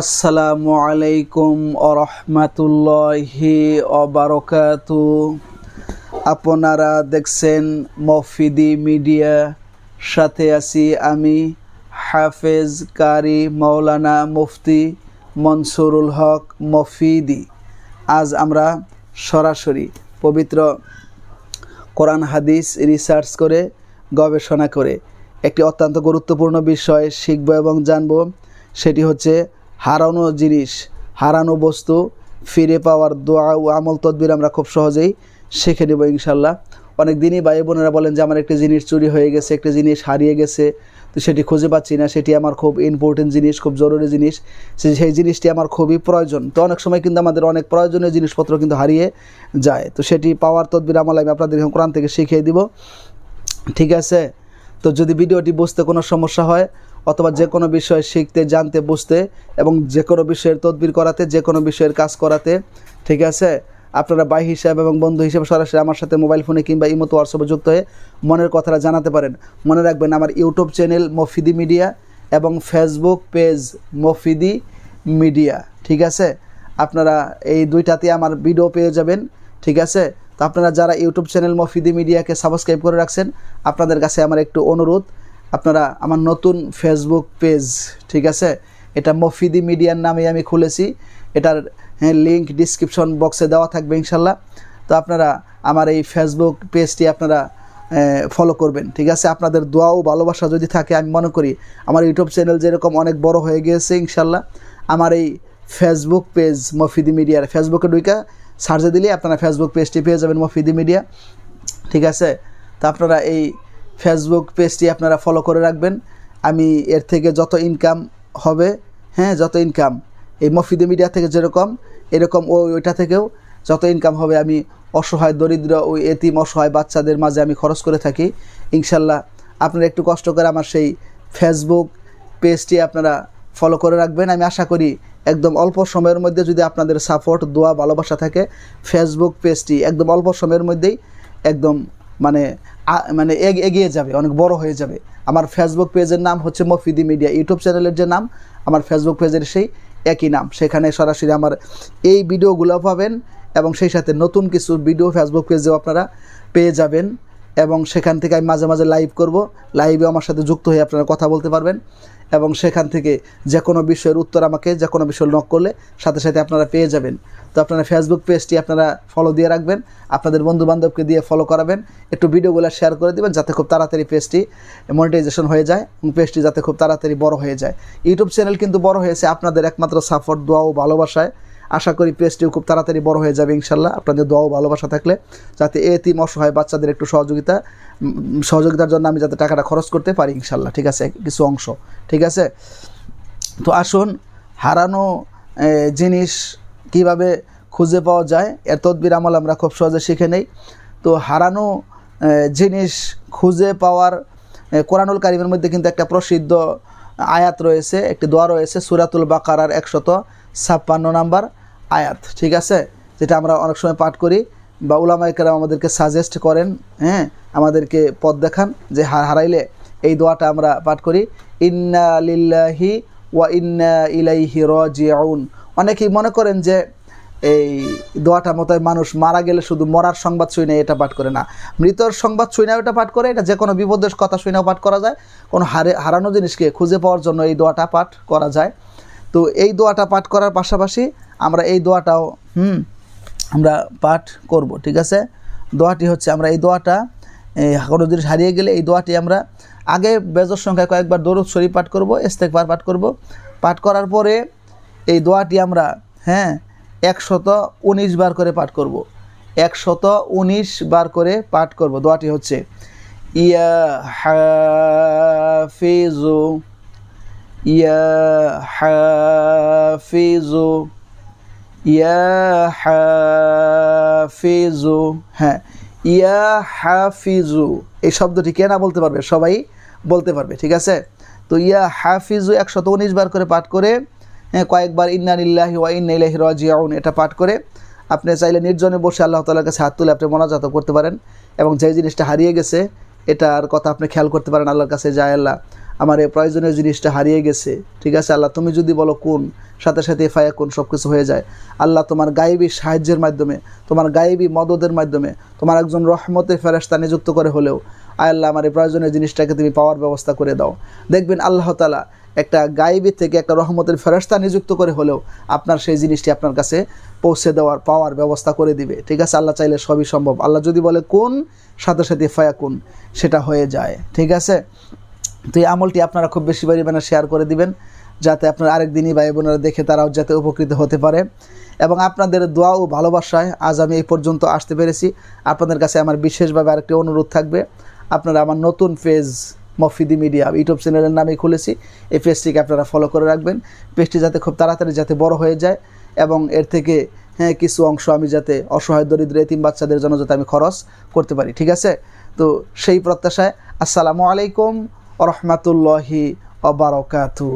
আসসালামু আলাইকুম আরহামাতুল্লাহি অবারকাতু আপনারা দেখছেন মফিদি মিডিয়া, সাথে আছি আমি হাফেজ কারি মৌলানা মুফতি মনসুরুল হক মফিদি। আজ আমরা সরাসরি পবিত্র কোরআন হাদিস রিসার্চ করে, গবেষণা করে একটি অত্যন্ত গুরুত্বপূর্ণ বিষয় শিখব এবং জানব, সেটি হচ্ছে হারানো জিনিস, হারানো বস্তু ফিরে পাওয়ার দোয়া ও আমল তদবির আমরা খুব সহজেই শিখে নেব ইনশাল্লাহ। অনেক দিনই ভাই বোনেরা বলেন যে, আমার একটি জিনিস চুরি হয়ে গেছে, একটি জিনিস হারিয়ে গেছে, তো সেটি খুঁজে পাচ্ছি না। সেটি আমার খুব ইম্পর্টেন্ট জিনিস, খুব জরুরি জিনিস। সেই জিনিসটি আমার খুবই প্রয়োজন। তো অনেক সময় কিন্তু আমাদের অনেক প্রয়োজনীয় জিনিসপত্র কিন্তু হারিয়ে যায়। তো সেটি পাওয়ার তদবির আমল আমি আপনাদের কোরআন থেকে শিখিয়ে দিব। ঠিক আছে? তো যদি ভিডিওটি বুঝতে কোনো সমস্যা হয়, অথবা যে কোনো বিষয় শিখতে, জানতে, বুঝতে এবং যে কোনো বিষয়ের তদবির করাতে, যে কোনো বিষয়ের কাজ করাতে, ঠিক আছে? আপনারা ভাই হিসাবে এবং বন্ধু হিসেবে সরাসরি আমার সাথে মোবাইল ফোনে কিংবা ইমতো হোয়াটসঅ্যাপে যুক্ত হয়ে মনের কথাটা জানাতে পারেন। মনে রাখবেন আমার ইউটিউব চ্যানেল মফিদি মিডিয়া এবং ফেসবুক পেজ মফিদি মিডিয়া, ঠিক আছে? আপনারা এই দুইটাতে আমার ভিডিও পেয়ে যাবেন, ঠিক আছে? তো আপনারা যারা ইউটিউব চ্যানেল মফিদি মিডিয়াকে সাবস্ক্রাইব করে রাখছেন, আপনাদের কাছে আমার একটু অনুরোধ। আপনারা আমার নতুন ফেসবুক পেজ ঠিক আছে? এটা মফিদি মিডিয়ার নামে আমি খুলেছি। এটার লিঙ্ক ডিসক্রিপশন বক্সে দেওয়া থাকবে ইনশাল্লাহ। তো আপনারা আমার এই ফেসবুক পেজটি আপনারা ফলো করবেন, ঠিক আছে? আপনাদের দোয়া ও ভালোবাসা যদি থাকে, আমি মনে করি আমার ইউটিউব চ্যানেল যেরকম অনেক বড় হয়ে গিয়েছে ইনশাল্লাহ। আমার এই ফেসবুক পেজ মফিদি মিডিয়ার ফেসবুকে ঢুকা সার্চে দিলে আপনারা ফেসবুক পেজটি পেয়ে যাবেন মফিদি মিডিয়া। ঠিক আছে? তো আপনারা এই ফেসবুক পেজটি আপনারা ফলো করে রাখবেন। আমি এর থেকে যত ইনকাম হবে হ্যাঁ যত ইনকাম এই মফিদি মিডিয়া থেকে যেরকম, এরকম ও ওইটা থেকেও যত ইনকাম হবে আমি অসহায়, দরিদ্র ওই এতিম, অসহায় বাচ্চাদের মাঝে আমি খরচ করে থাকি। ইনশাল্লাহ আপনারা একটু কষ্ট করে আমার সেই ফেসবুক পেজটি আপনারা ফলো করে রাখবেন। আমি আশা করি একদম অল্প সময়ের মধ্যে যদি আপনাদের সাপোর্ট দোয়া, ভালোবাসা থাকে ফেসবুক পেজটি একদম অল্প সময়ের মধ্যেই একদম মানে মানে এগ- এগিয়ে যাবে, অনেক বড় হয়ে যাবে। আমার ফেসবুক পেজের নাম হচ্ছে মফিদি মিডিয়া ইউটিউব চ্যানেলের যে নাম, আমার ফেসবুক পেজের সেই একই নাম। সেখানে সরাসরি আমার এই ভিডিওগুলো পাবেন এবং সেই সাথে নতুন কিছু ভিডিও ফেসবুক পেজেও আপনারা পেয়ে যাবেন। এবং সেখান থেকে আমি মাঝে মাঝে লাইভ করব। লাইভে আমার সাথে যুক্ত হয়ে আপনারা কথা বলতে পারবেন। এবং সেখান থেকে যে কোনো বিষয়ের উত্তর আমাকে, যে কোনো বিষয় নক করলে সাথে সাথে আপনারা পেয়ে যাবেন। তো আপনারা ফেসবুক পেজটি আপনারা ফলো দিয়ে রাখবেন। আপনাদের বন্ধু বান্ধবকে দিয়ে ফলো করাবেন। একটু ভিডিওগুলো শেয়ার করে দেবেন যাতে খুব তাড়াতাড়ি পেজটি মনিটাইজেশন হয়ে যায় এবং পেজটি যাতে খুব তাড়াতাড়ি বড় হয়ে যায়। ইউটিউব চ্যানেল কিন্তু বড় হয়েছে আপনাদের একমাত্র সাপোর্ট দোয়া ও ভালোবাসায়। আশা করি পেজটিও খুব তাড়াতাড়ি বড় হয়ে যাবে ইনশাল্লাহ। আপনাদের দোয়া ও ভালোবাসা থাকলে, যাতে এতিম অসহায় বাচ্চাদের একটু সহযোগিতা সহযোগিতার জন্য আমি যাতে টাকাটা খরচ করতে পারি ইনশাল্লাহ। ঠিক আছে? কিছু অংশ। ঠিক আছে? তো আসুন, হারানো জিনিস কীভাবে খুঁজে পাওয়া যায়, এর তদবির আমল আমরা খুব সহজে শিখে নেই। তো হারানো জিনিস খুঁজে পাওয়ার কোরআনুল কারিমের মধ্যে কিন্তু একটা প্রসিদ্ধ আয়াত রয়েছে, একটি দোয়া রয়েছে সুরাতুল বাকারার একশত ছাপ্পান্ন নাম্বার। আয়াত, ঠিক আছে? যেটা আমরা অনেক সময় পাঠ করি বা উলামাইকারা আমাদেরকে সাজেস্ট করেন হ্যাঁ? আমাদেরকে পথ দেখান যে হা- হারাইলে এই দোয়াটা আমরা পাঠ করি, ইন্না লিল্লাহি ওয়া ইন্না ইলাইহি রাজিউন। অনেকেই মনে করেন যে এই দোয়াটা মতো মানুষ মারা গেলে শুধু মরার সংবাদ শুনে এটা পাঠ করে না। মৃতর সংবাদ শুনে এটা পাঠ করে, এটা যে কোনো বিপদের কথা শুনেও পাঠ করা যায়। কোনো হারে, হারানো জিনিসকে খুঁজে পাওয়ার জন্য এই দোয়াটা পাঠ করা যায়। তো এই দোয়াটা পাঠ করার পাশাপাশি আমরা এই দোয়াটাও, হুম, আমরা পাঠ করব, ঠিক আছে? দোয়াটি হচ্ছে আমরা এই দোয়াটা এই কোনো জিনিস হারিয়ে গেলে এই দোয়াটি আমরা আগে বেজর সংখ্যায় কয়েকবার দরুদ শরীফ পাঠ করব ইস্তেকবার পাঠ করব। পাঠ করার পরে এই দোয়াটি আমরা হ্যাঁ একশত উনিশ বার করে পাঠ করব। একশত উনিশ বার করে পাঠ করব। দোয়াটি হচ্ছে, ইয়া হাফিজু ইয়া হাফিজু ইয়া হাফিজু হ্যাঁ ইয়া হাফিজু এই শব্দটি কে না বলতে পারবে? সবাই বলতে পারবে ঠিক আছে? তো ইয়া হাফিজু একশত উনিশ বার করে পাঠ করে হ্যাঁ, কয়েকবার ইন্না নিল্লাহি ওয়া ইন্না ইলাইহি রাজিউন এটা পাঠ করে আপনি চাইলে নির্জনে বসে আল্লাহ তাআলার কাছে হাত তুলে আপনি মোনাজাত করতে পারেন এবং যে জিনিসটা হারিয়ে গেছে এটার কথা আপনি খেয়াল করতে পারেন আল্লাহর কাছে যায় আল্লাহ আমার এই প্রয়োজনীয় জিনিসটা হারিয়ে গেছে। ঠিক আছে, আল্লাহ, তুমি যদি বলো কোন, সাথে সাথে ফায়া কোন সব কিছু হয়ে যায়। আল্লাহ, তোমার গায়েবী সাহায্যের মাধ্যমে, তোমার গায়েবী মদদের মাধ্যমে, তোমার একজন রহমতে ফেরাস্তা নিযুক্ত করে হলেও, আয় আল্লাহ, আমার এই প্রয়োজনীয় জিনিসটাকে তুমি পাওয়ার ব্যবস্থা করে দাও। দেখবেন আল্লাহ তালা একটা গায়েবী থেকে একটা রহমতের ফেরস্তা নিযুক্ত করে হলেও, আপনার সেই জিনিসটি আপনার কাছে পৌঁছে দেওয়ার, পাওয়ার ব্যবস্থা করে দিবে। ঠিক আছে, আল্লাহ চাইলে সবই সম্ভব। আল্লাহ যদি বলে কোন, সাথে সাথে ফায়া কোন, সেটা হয়ে যায়। ঠিক আছে? তো এই আমলটি আপনারা খুব বেশি পরিমাণে শেয়ার করে দিবেন, যাতে আপনার আরেক দিনই ভাই বোনেরা দেখে তারাও যাতে উপকৃত হতে পারে। এবং আপনাদের দোয়া ও ভালোবাসায় আজ আমি এই পর্যন্ত আসতে পেরেছি। আপনাদের কাছে আমার বিশেষভাবে আরেকটি অনুরোধ থাকবে। আপনারা আমার নতুন পেজ মফিদি মিডিয়া ইউটিউব চ্যানেলের নামে খুলেছি। এই পেজটিকে আপনারা ফলো করে রাখবেন। পেজটি যাতে খুব তাড়াতাড়ি যাতে বড় হয়ে যায় এবং এর থেকে হ্যাঁ কিছু অংশ আমি যাতে অসহায়, দরিদ্র, এতিম বাচ্চাদের জন্য যাতে আমি খরচ করতে পারি। ঠিক আছে? তো সেই প্রত্যাশায় আসসালামু আলাইকুম রহমতুল্লাহি অবরকাতু